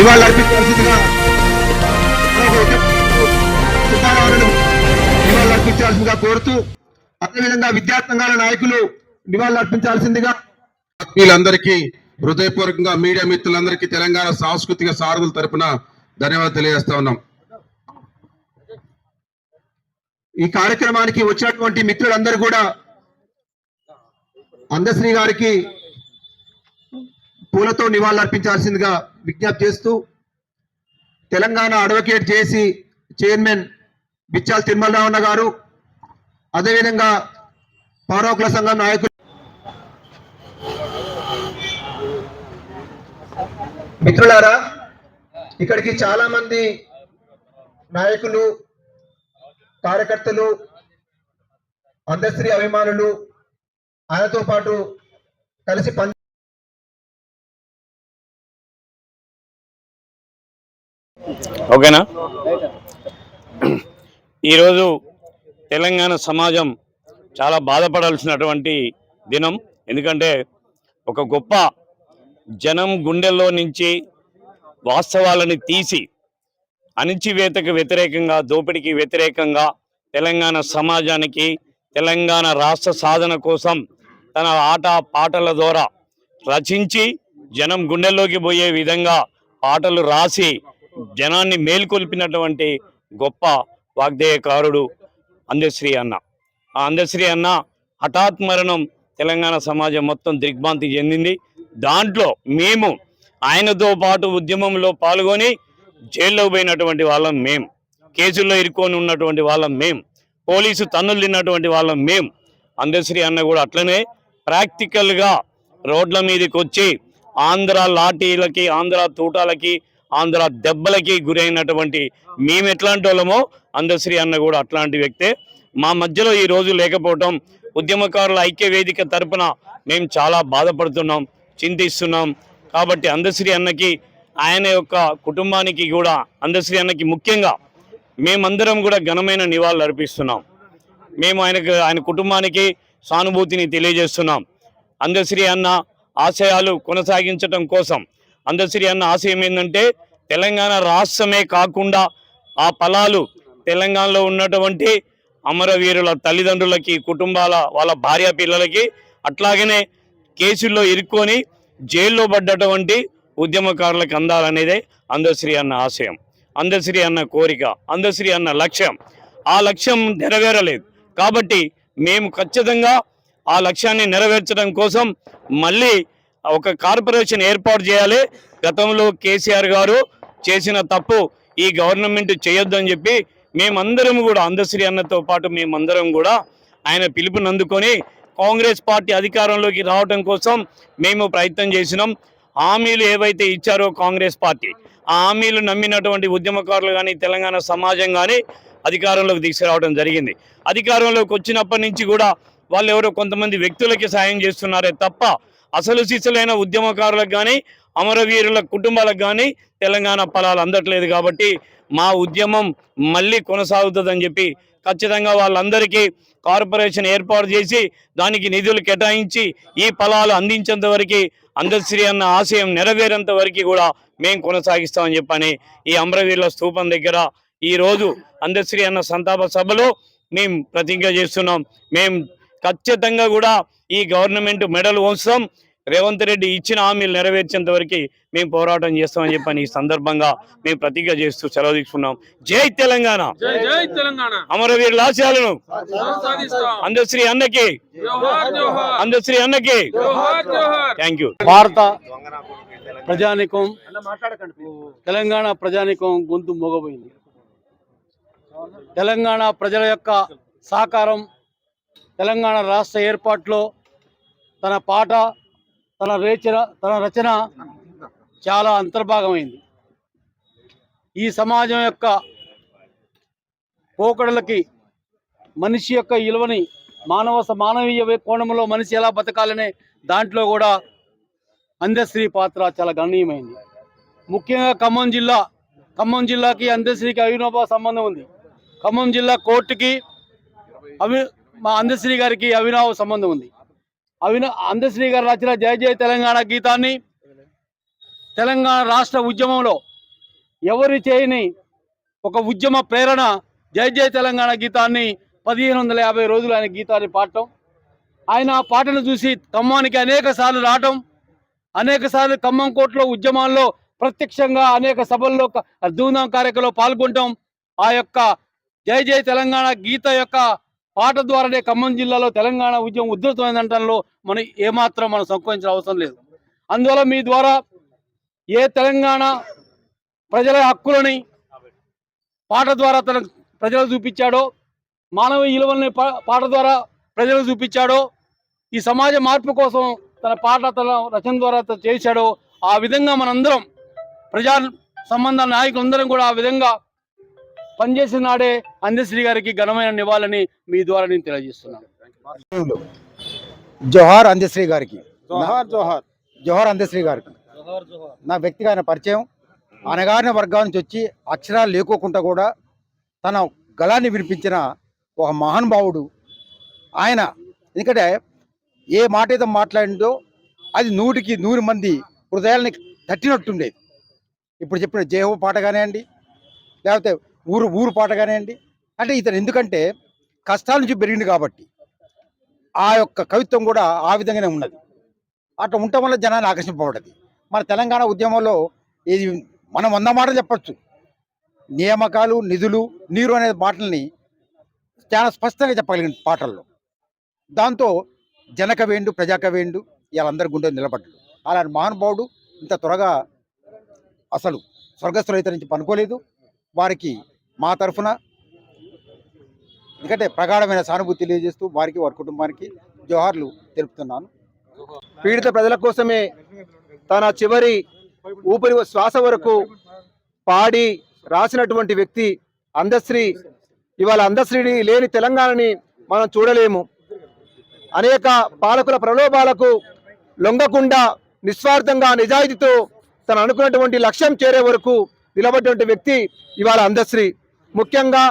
నివాళులర్పించాల్సిందిగా సుబ్బారావులను నివాళులర్పించాల్సిందిగా కోరుతూ అదేవిధంగా విద్యార్థి సంఘాల నాయకులు నివాళులర్పించాల్సిందిగా వీళ్ళందరికీ హృదయపూర్వకంగా మీడియా మిత్రులందరికీ తెలంగాణ సాంస్కృతిక సారథుల తరపున ధన్యవాదాలు తెలియజేస్తా ఉన్నాం. ఈ కార్యక్రమానికి వచ్చినటువంటి మిత్రులందరూ కూడా అందశ్రీ గారికి పూలతో నివాళులర్పించాల్సిందిగా విజ్ఞప్తి చేస్తూ Telangana advocate JC chairman Bichal తిరుమలరావణ గారు అదేవిధంగా పౌరకుల సంఘం నాయకులు మిత్రులారా ఇక్కడికి చాలా మంది నాయకులు కార్యకర్తలు అందశ్రీ అభిమానులు ఆయనతో పాటు కలిసి పని ఓకేనా? ఈరోజు తెలంగాణ సమాజం చాలా బాధపడాల్సినటువంటి దినం. ఎందుకంటే ఒక గొప్ప జనం గుండెల్లో నుంచి వాస్తవాలని తీసి అణిచివేతకు వ్యతిరేకంగా దోపిడీకి వ్యతిరేకంగా తెలంగాణ సమాజానికి తెలంగాణ రాష్ట్ర సాధన కోసం తన ఆట పాటల ద్వారా రచించి జనం గుండెల్లోకి పోయే విధంగా పాటలు రాసి జనాన్ని మేల్కొల్పినటువంటి గొప్ప వాగ్దేయకారుడు అందశ్రీ అన్న. ఆ అందశ్రీ అన్న హఠాత్ మరణం తెలంగాణ సమాజం మొత్తం దిగ్భ్రాంతి చెందింది. దాంట్లో మేము ఆయనతో పాటు ఉద్యమంలో పాల్గొని జైల్లో పోయినటువంటి వాళ్ళం మేం. కేసుల్లో ఇరుక్కొని ఉన్నటువంటి వాళ్ళం మేం. పోలీసు తన్నులు తిన్నటువంటి వాళ్ళం మేం. అందశ్రీ అన్న కూడా అట్లనే ప్రాక్టికల్గా రోడ్ల మీదకి వచ్చి ఆంధ్ర లాఠీలకి ఆంధ్ర తూటాలకి ఆంధ్ర దెబ్బలకి గురైనటువంటి మేము ఎట్లాంటి వాళ్ళమో అందశ్రీ అన్న కూడా అట్లాంటి వ్యక్తే. మా మధ్యలో ఈ రోజు లేకపోవటం ఉద్యమకారుల ఐక్య వేదిక తరపున మేము చాలా బాధపడుతున్నాం చింతిస్తున్నాం. కాబట్టి అందశ్రీ అన్నకి ఆయన యొక్క కుటుంబానికి కూడా అందశ్రీ అన్నకి ముఖ్యంగా మేమందరం కూడా ఘనమైన నివాళులు అర్పిస్తున్నాం. మేము ఆయనకు ఆయన కుటుంబానికి సానుభూతిని తెలియజేస్తున్నాం. అందశ్రీ అన్న ఆశయాలు కొనసాగించటం కోసం అందశ్రీ అన్న ఆశయం ఏంటంటే తెలంగాణ రాష్ట్రమే కాకుండా ఆ ఫలాలు తెలంగాణలో ఉన్నటువంటి అమరవీరుల తల్లిదండ్రులకి కుటుంబాల వాళ్ళ భార్య పిల్లలకి అట్లాగనే కేసుల్లో ఇరుక్కొని జైల్లో పడ్డటువంటి ఉద్యమకారులకు అందాలనేదే అందశ్రీ అన్న ఆశయం. అందశ్రీ అన్న కోరిక అందశ్రీ అన్న లక్ష్యం. ఆ లక్ష్యం నెరవేరలేదు. కాబట్టి మేము ఖచ్చితంగా ఆ లక్ష్యాన్ని నెరవేర్చడం కోసం మళ్ళీ ఒక కార్పొరేషన్ ఏర్పాటు చేయాలి. గతంలో కేసీఆర్ గారు చేసిన తప్పు ఈ గవర్నమెంట్ చేయొద్దని చెప్పి మేమందరం కూడా అందశ్రీ అన్నతో పాటు మేమందరం కూడా ఆయన పిలుపుని అందుకొని కాంగ్రెస్ పార్టీ అధికారంలోకి రావడం కోసం మేము ప్రయత్నం చేసినాం. హామీలు ఏవైతే ఇచ్చారో కాంగ్రెస్ పార్టీ ఆ హామీలు నమ్మినటువంటి ఉద్యమకారులు కానీ తెలంగాణ సమాజం కానీ అధికారంలోకి తీసుకురావడం జరిగింది. అధికారంలోకి వచ్చినప్పటి నుంచి కూడా వాళ్ళు ఎవరో కొంతమంది వ్యక్తులకి సాయం చేస్తున్నారే తప్ప అసలు శిశులైన ఉద్యమకారులకు కానీ అమరవీరుల కుటుంబాలకు కానీ తెలంగాణ ఫలాలు అందట్లేదు కాబట్టి మా ఉద్యమం మళ్ళీ కొనసాగుతుందని చెప్పి ఖచ్చితంగా వాళ్ళందరికీ కార్పొరేషన్ ఏర్పాటు చేసి దానికి నిధులు కేటాయించి ఈ ఫలాలు అందించేంత వరకు అందశ్రీ అన్న ఆశయం నెరవేరేంత వరకు కూడా మేము కొనసాగిస్తామని చెప్పని ఈ అమరవీరుల స్థూపం దగ్గర ఈ రోజు అందశ్రీ అన్న సంతాప సభలో మేము ప్రతిజ్ఞ చేస్తున్నాం. మేము ఖచ్చితంగా కూడా ఈ గవర్నమెంట్ మెడల్ వంచుతాం రేవంత్ రెడ్డి ఇచ్చిన హామీలు నెరవేర్చేంత వరకు మేము పోరాటం చేస్తామని చెప్పని ఈ సందర్భంగా మేము ప్రతిజ్ఞ చేస్తూ సెలవు తీసుకున్నాం. జై తెలంగాణ. జై జై తెలంగాణ. అమరవీరుల ఆశయాలను సాధిస్తాం. అందశ్రీ అన్నకి. అందశ్రీ అన్నకి. థ్యాంక్ యూ భారత ప్రజానికం తెలంగాణ ప్రజానికం గొంతు మోగబోయింది. తెలంగాణ ప్రజల యొక్క సహకారం తెలంగాణ రాష్ట్ర ఏర్పాటులో తన పాట తన రేచన తన రచన చాలా అంతర్భాగమైంది. ఈ సమాజం యొక్క పోకడలకి మనిషి యొక్క విలువని మానవ మానవీయ కోణంలో మనిషి ఎలా బతకాలనే దాంట్లో కూడా అందశ్రీ పాత్ర చాలా గణనీయమైంది. ముఖ్యంగా ఖమ్మం జిల్లా ఖమ్మం జిల్లాకి అందశ్రీకి అవినోభావ సంబంధం ఉంది. ఖమ్మం జిల్లా కోర్టుకి అవి మా అందశ్రీ గారికి అవినావ సంబంధం ఉంది. అవినా అందశ్రీ గారు రచన జయ జయ తెలంగాణ గీతాన్ని తెలంగాణ రాష్ట్ర ఉద్యమంలో ఎవరి చేయని ఒక ఉద్యమ ప్రేరణ జై జై తెలంగాణ గీతాన్ని పదిహేను వందల యాభై రోజులు ఆయన గీతాన్ని పాడటం. ఆయన ఆ పాటను చూసి ఖమ్మానికి అనేక సార్లు రావటం. అనేక సార్లు ఖమ్మం కోర్టులో ఉద్యమాల్లో ప్రత్యక్షంగా అనేక సభల్లో ధూమ్ధాం కార్యక్రమంలో పాల్గొనటం. ఆ యొక్క జై జై తెలంగాణ గీత యొక్క పాట ద్వారానే ఖమ్మం జిల్లాలో తెలంగాణ ఉద్యమం ఉధృతమైందంటంలో మనం ఏమాత్రం మనం సంకోచించిన అవసరం లేదు. అందువల్ల మీ ద్వారా ఏ తెలంగాణ ప్రజల హక్కులని పాట ద్వారా తన ప్రజలకు చూపించాడో మానవ విలువల్ని పా- పాట ద్వారా ప్రజలకు చూపించాడో ఈ సమాజ మార్పు కోసం తన పాట తన రచన ద్వారా చేశాడో ఆ విధంగా మనందరం ప్రజా సంబంధ నాయకులందరం కూడా ఆ విధంగా పనిచేసిన నాడే అందశ్రీ గారికి ఘనమైన నివాళని మీ ద్వారా నేను తెలియజేస్తున్నాను. జోహార్ అందశ్రీ గారికి. జోహార్ జోహార్. జోహార్ అందశ్రీ గారికి. నా వ్యక్తిగత పరిచయం. అనగారిన వర్గాల నుంచి వచ్చి అక్షరాలు లేకోకుండా కూడా తన గళాన్ని వినిపించిన ఒక మహానుభావుడు ఆయన ఎందుకంటే ఏ మాట అయితే మాట్లాడిందో అది నూటికి నూరు మంది హృదయాల్ని తట్టినట్టుండేది. ఇప్పుడు చెప్పిన జయహో పాట కానివ్వండి లేకపోతే ఊరు ఊరు పాట కానివ్వండి. అంటే ఇతను ఎందుకంటే కష్టాల నుంచి పెరిగింది కాబట్టి ఆ యొక్క కవిత్వం కూడా ఆ విధంగానే ఉన్నది. అట్లా ఉండటం వల్ల జనాన్ని ఆకర్షింపబడ్డది. మన తెలంగాణ ఉద్యమంలో ఇది మనం వంద మాటలు చెప్పచ్చు. నియామకాలు నిధులు నీరు అనే మాటల్ని చాలా స్పష్టంగా చెప్పగలిగిన పాటల్లో. దాంతో జనకవేండు ప్రజాకవేండు వీళ్ళందరి గుండె నిలబడ్డాడు అలాంటి మహానుభావుడు ఇంత త్వరగా అసలు స్వర్గస్థులైతే నుంచి పనుకోలేదు. వారికి మా తరఫున ఎందుకంటే ప్రగాఢమైన సానుభూతి తెలియజేస్తూ వారికి వారి కుటుంబానికి జోహార్లు తెలుపుతున్నాను. పీడిత ప్రజల కోసమే తన చివరి ఊపిరి శ్వాస వరకు పాడి రాసినటువంటి వ్యక్తి అందశ్రీ ఇవాళ అందశ్రీని లేని తెలంగాణని మనం చూడలేము. అనేక పాలకుల ప్రలోభాలకు లొంగకుండా నిస్వార్థంగా నిజాయితీతో తను అనుకున్నటువంటి లక్ష్యం చేరే వరకు నిలబడినటువంటి వ్యక్తి ఇవాళ అందశ్రీ ముఖ్యంగా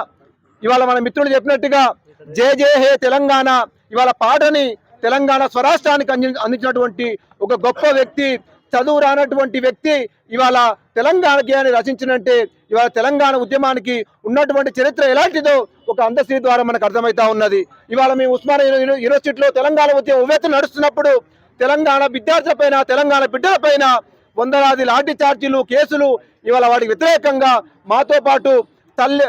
ఇవాళ మన మిత్రులు చెప్పినట్టుగా జే జే హే తెలంగాణ ఇవాళ పాటని తెలంగాణ స్వరాష్ట్రానికి అంది అందించినటువంటి ఒక గొప్ప వ్యక్తి చదువు రానటువంటి వ్యక్తి ఇవాళ తెలంగాణ గేయాన్ని రచించినంటే ఇవాళ తెలంగాణ ఉద్యమానికి ఉన్నటువంటి చరిత్ర ఎలాంటిదో ఒక అందశ్రీ ద్వారా మనకు అర్థమవుతా ఉన్నది. ఇవాళ మేము ఉస్మానియా యూనివర్సిటీలో తెలంగాణ ఉద్యమం ఉవ్వెత్తున నడుస్తున్నప్పుడు తెలంగాణ విద్యార్థులపైన తెలంగాణ బిడ్డలపైన వందలాది లాఠీ ఛార్జీలు కేసులు ఇవాళ వాటికి వ్యతిరేకంగా మాతో పాటు తల్లి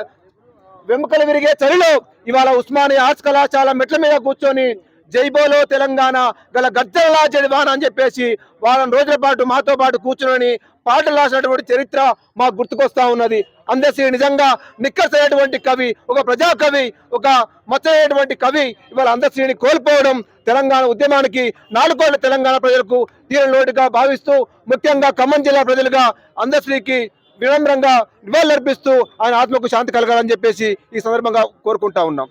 వెముకలు విరిగే చలిలో ఇవాళ ఉస్మానియా ఆర్ట్స్ కళాశాల మెట్ల మీద కూర్చొని జైబోలో తెలంగాణ గల గద్దెలా జడివాన అని చెప్పేసి వారం రోజుల పాటు మాతో పాటు కూర్చుని పాటలు రాసినటువంటి చరిత్ర మాకు గుర్తుకొస్తా ఉన్నది. అందశ్రీ నిజంగా నిక్కసైనటువంటి కవి ఒక ప్రజా కవి ఒక మచ్చైనటువంటి కవి ఇవాళ అందశ్రీని కోల్పోవడం తెలంగాణ ఉద్యమానికి నాలుగోళ్ళ తెలంగాణ ప్రజలకు తీరని లోటుగా భావిస్తూ ముఖ్యంగా ఖమ్మం జిల్లా ప్రజలుగా అందశ్రీకి విడంబరంగా నివాళులర్పిస్తూ ఆయన ఆత్మకు శాంతి కలగాలని చెప్పేసి ఈ సందర్భంగా కోరుకుంటా ఉన్నాం.